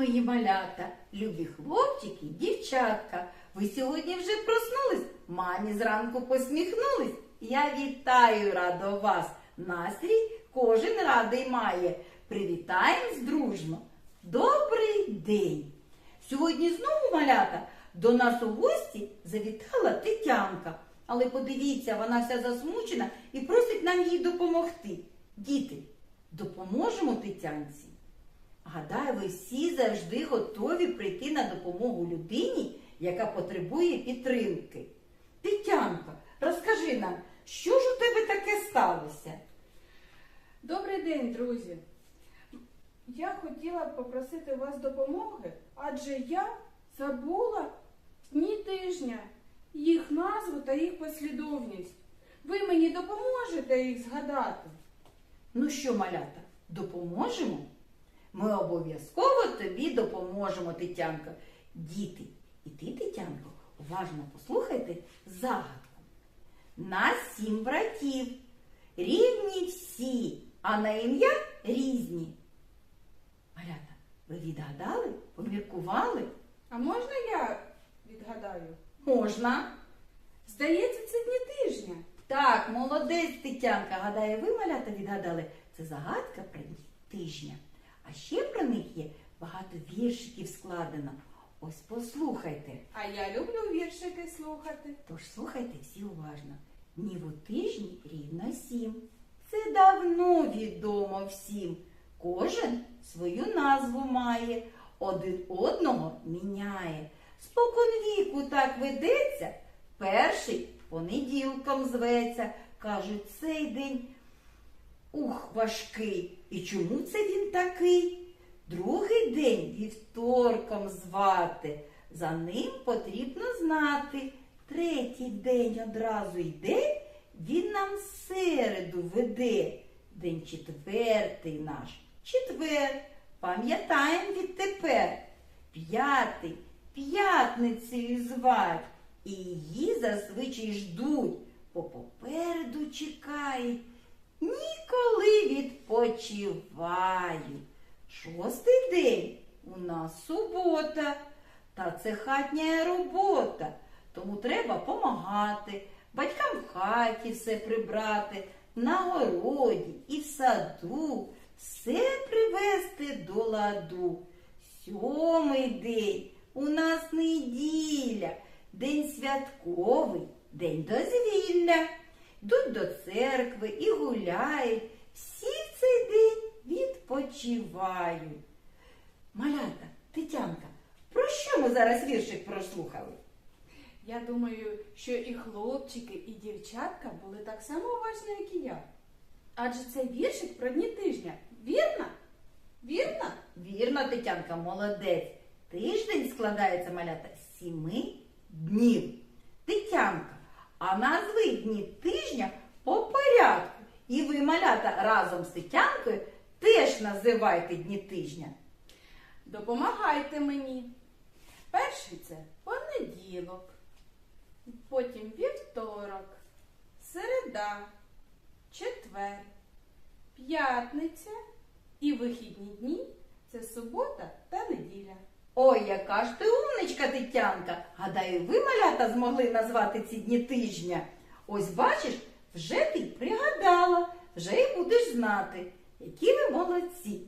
мої малята, любі хлопчики, дівчатка. Ви сьогодні вже проснулись, мамі зранку посміхнулись. Я вітаю радо вас. Настрій кожен радий має. Привітаємось дружно. Добрий день! Сьогодні знову малята до нас у гості завітала Тетянка. Але подивіться, вона вся засмучена і просить нам їй допомогти. Діти, допоможемо Тетянці? Гадаю, ви всі завжди готові прийти на допомогу людині, яка потребує підтримки. Тетянка, розкажи нам, що ж у тебе таке сталося? Добрий день, друзі. Я хотіла б попросити вас допомоги, адже я забула дні тижня, їх назву та їх послідовність. Ви мені допоможете їх згадати? Ну що, малята, допоможемо? Ми обов'язково тобі допоможемо, Тетянка. Діти, і ти, Тетянко, уважно послухайте загадку. Нас сім братів, рівні всі, а на ім'я різні. Малята, ви відгадали, поміркували? А можна я відгадаю? Можна. Здається, це дні тижня. Так, молодець, Тетянка. Гадаю, ви, малята, відгадали. Це загадка про дні тижня. А ще про них є багато віршиків складено. Ось послухайте. А я люблю віршики слухати. Тож слухайте всі уважно. Днів у тижні рівно сім. Це давно відомо всім. Кожен свою назву має, один одного міняє. Спокон віку так ведеться, перший понеділком зветься. Кажуть, цей день ух, важкий. І чому це він такий? Другий день вівторком звати. За ним потрібно знати. Третій день одразу йде, він нам середу веде. День четвертий наш, четвер. Пам'ятаємо відтепер. П'ятий п'ятницею звать. І її зазвичай ждуть, бо попереду чекають. Ніколи відпочивають. Шостий день у нас субота, та це хатня робота. Тому треба помагати, батькам в хаті все прибрати, на городі і в саду, все привести до ладу. Сьомий день у нас неділя, день святковий, день дозвілля. Йдуть до церкви і гуляють. Всі цей день відпочивають. Малята, Тетянка, про що ми зараз віршик прослухали? Я думаю, що і хлопчики, і дівчатка були так само уважні, як і я. Адже це віршик про дні тижня. Вірно? Вірно? Вірно, Тетянка, молодець. Тиждень складається малята з сіми днів. Тетянка, а назви дні тижня по порядку. І ви, малята, разом з Тетянкою теж називайте дні тижня. Допомагайте мені. Перший це понеділок, потім вівторок, середа, четвер, п'ятниця і вихідні дні це субота та неділя. Ой, яка ж ти умничка, Тетянка. Гадаю, ви, малята, змогли назвати ці дні тижня. Ось бачиш, вже ти пригадала, вже й будеш знати, які ви молодці.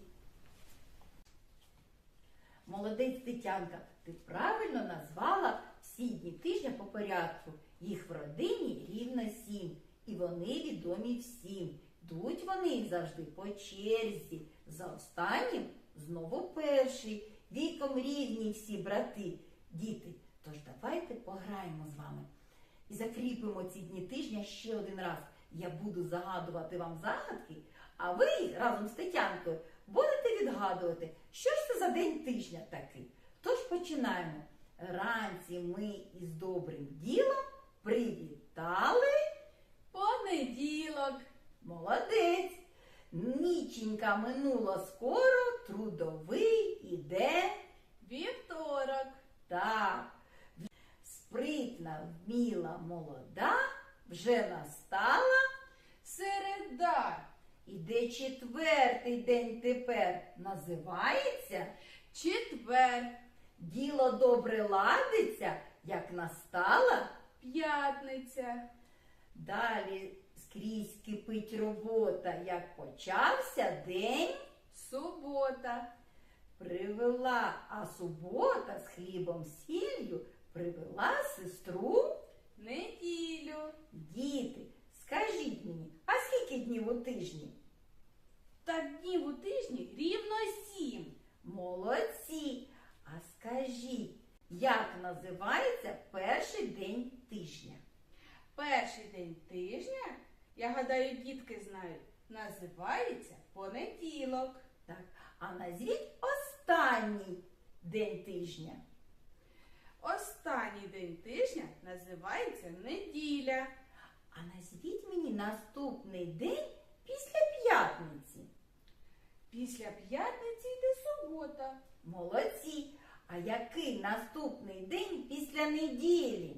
Молодець Тетянка, ти правильно назвала всі дні тижня по порядку. Їх в родині рівно сім, і вони відомі всім. Йдуть вони завжди по черзі. За останнім знову перший. Віком рівні всі брати, діти. Тож давайте пограємо з вами і закріпимо ці дні тижня ще один раз. Я буду загадувати вам загадки, а ви разом з Тетянкою будете відгадувати, що ж це за день тижня такий. Тож починаємо. Ранці ми із добрим ділом привітали. Понеділок, Молодець! Ніченька минула скоро, трудовий іде. вівторок, Так, спритна, вміла, молода, вже настала. середа, Іде четвертий день тепер. Називається четвер, Діло добре ладиться, як настала. п'ятниця, Далі скрізь кипить робота, як почався день. субота, Привела, а субота з хлібом сіллю привела сестру. неділю, Діти, скажіть мені, а скільки днів у тижні? та днів у тижні рівно сім. Молодці! А скажіть, як називається перший день тижня? Перший день тижня, я гадаю, дітки знають, називається понеділок. Так, а назвіть останній день тижня. Останній день тижня називається неділя. А назвіть мені наступний день після п'ятниці. Після п'ятниці йде субота. Молодці! А який наступний день після неділі?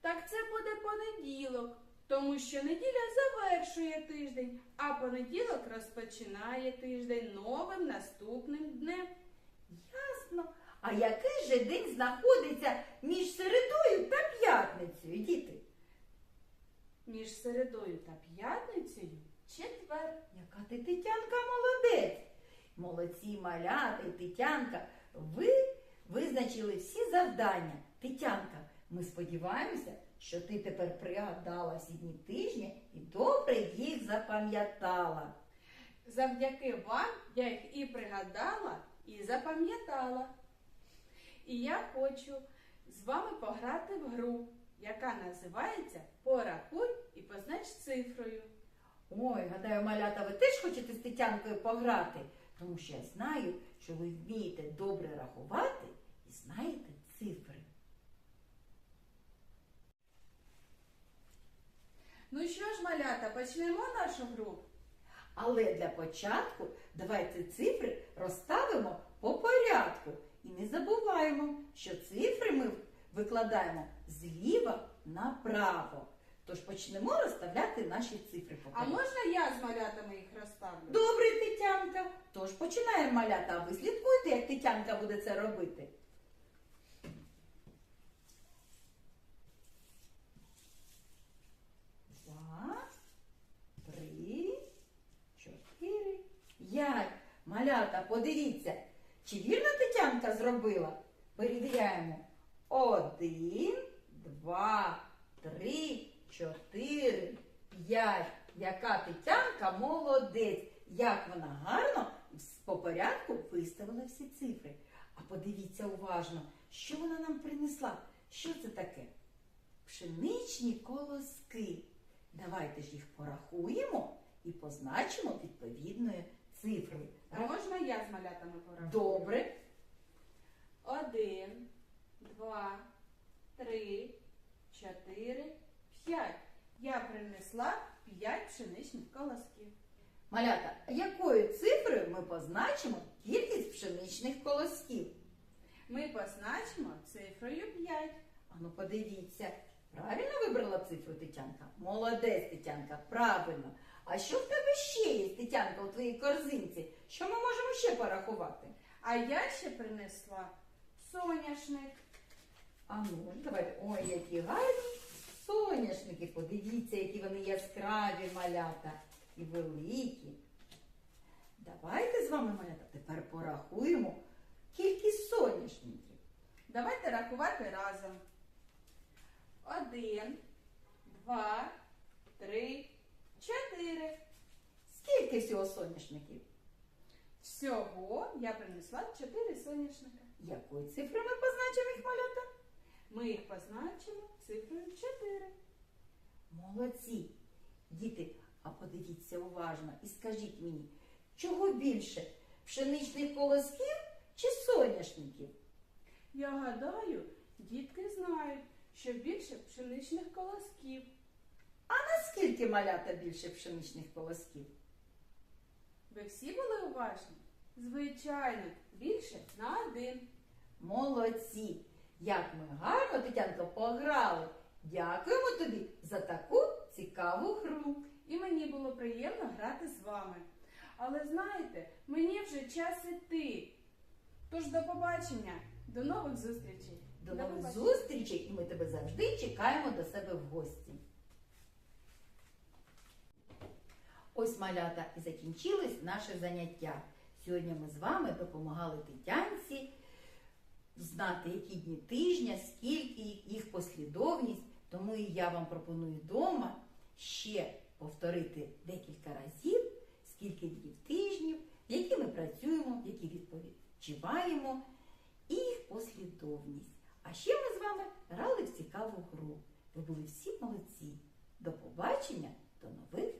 Так це буде понеділок, тому що неділя завершує тиждень, а понеділок розпочинає тиждень новим наступним днем. Ясно. А який же день знаходиться між середою та п'ятницею, діти? Між середою та п'ятницею четвер. Яка ти Тетянка молодець! Молодці малята і Тетянка, ви визначили всі завдання. Тетянка, ми сподіваємося, що ти тепер пригадала всі дні тижня і добре їх запам'ятала. Завдяки вам я їх і пригадала, і запам'ятала. І я хочу з вами пограти в гру, яка називається Порахуй і познач цифрою. Ой, гадаю, малята, ви теж хочете з Тетянкою пограти, тому що я знаю, що ви вмієте добре рахувати і знаєте цифри. Ну що ж, малята, почнемо нашу гру. Але для початку давайте цифри розставимо по порядку. І не забуваємо, що цифри ми викладаємо зліва направо. Тож почнемо розставляти наші цифри по А можна я з малятами їх розставлю? Добре, Тетянка. Тож починаємо малята, а ви слідкуйте, як Тетянка буде це робити. Два, три, чотири, п'ять. Малята, подивіться, чи вірно Тетянка зробила? Перевіряємо. Один, два, три, чотири, п'ять. Яка Тетянка молодець. Як вона гарно по порядку виставила всі цифри. А подивіться уважно, що вона нам принесла. Що це таке? Пшеничні колоски. Давайте ж їх порахуємо і позначимо відповідною цифрою. А можна я з малятами порахую? Добре. Один, два, три, чотири, п'ять. Я принесла п'ять пшеничних колосків. Малята, якою цифрою ми позначимо кількість пшеничних колосків? Ми позначимо цифрою 5. Ану, подивіться, правильно вибрала цифру Тетянка? Молодець, Тетянка, правильно. А що в тебе ще є, Тетянка, у твоїй корзинці? Що ми можемо ще порахувати? А я ще принесла соняшник. А ну, давайте. Ой, які гарні соняшники. Подивіться, які вони яскраві малята і великі. Давайте з вами, малята, тепер порахуємо кількість соняшників. Давайте рахувати разом. Один, два, три, чотири. Скільки всього соняшників? Всього я принесла чотири соняшника. Якою цифрою ми позначимо їх малята? Ми їх позначимо цифрою 4. Молодці. Діти, а подивіться уважно і скажіть мені, чого більше? Пшеничних колосків чи соняшників? Я гадаю, дітки знають, що більше пшеничних колосків. А наскільки малята більше пшеничних колосків? Ви всі були уважні? Звичайно, більше на один. Молодці! Як ми гарно, Тетянко, пограли! Дякуємо тобі за таку цікаву гру. І мені було приємно грати з вами. Але знаєте, мені вже час іти. Тож до побачення, до нових зустрічей. До нових зустрічей, і ми тебе завжди чекаємо до себе в гості. Ось малята і закінчилось наше заняття. Сьогодні ми з вами допомагали Тетянці знати, які дні тижня, скільки їх, послідовність. Тому і я вам пропоную вдома ще повторити декілька разів, скільки днів тижнів, які ми працюємо, які відпочиваємо, і їх послідовність. А ще ми з вами грали в цікаву гру. Ви були всі молодці. До побачення, до нових